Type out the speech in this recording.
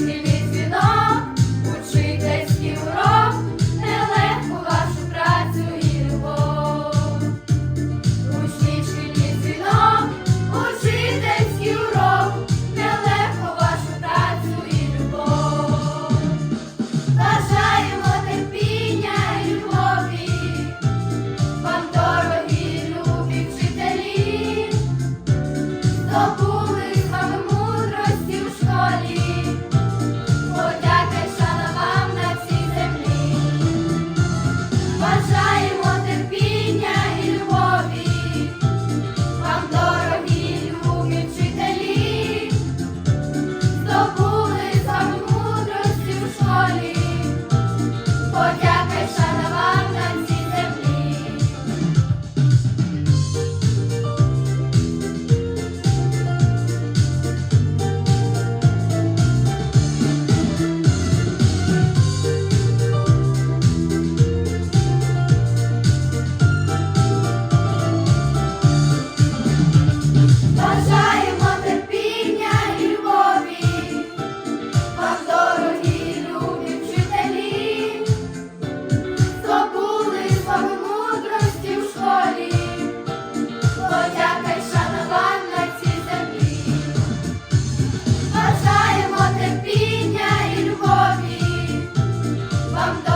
шкільний дзвінок, учительський урок, нелегко вашу працю і любов. Учні шкільний дзвінок, учительський урок, нелегко вашу працю і любов. Бажаємо терпіння і любові, вам дорогі любі вчителі. No. 감사합니다.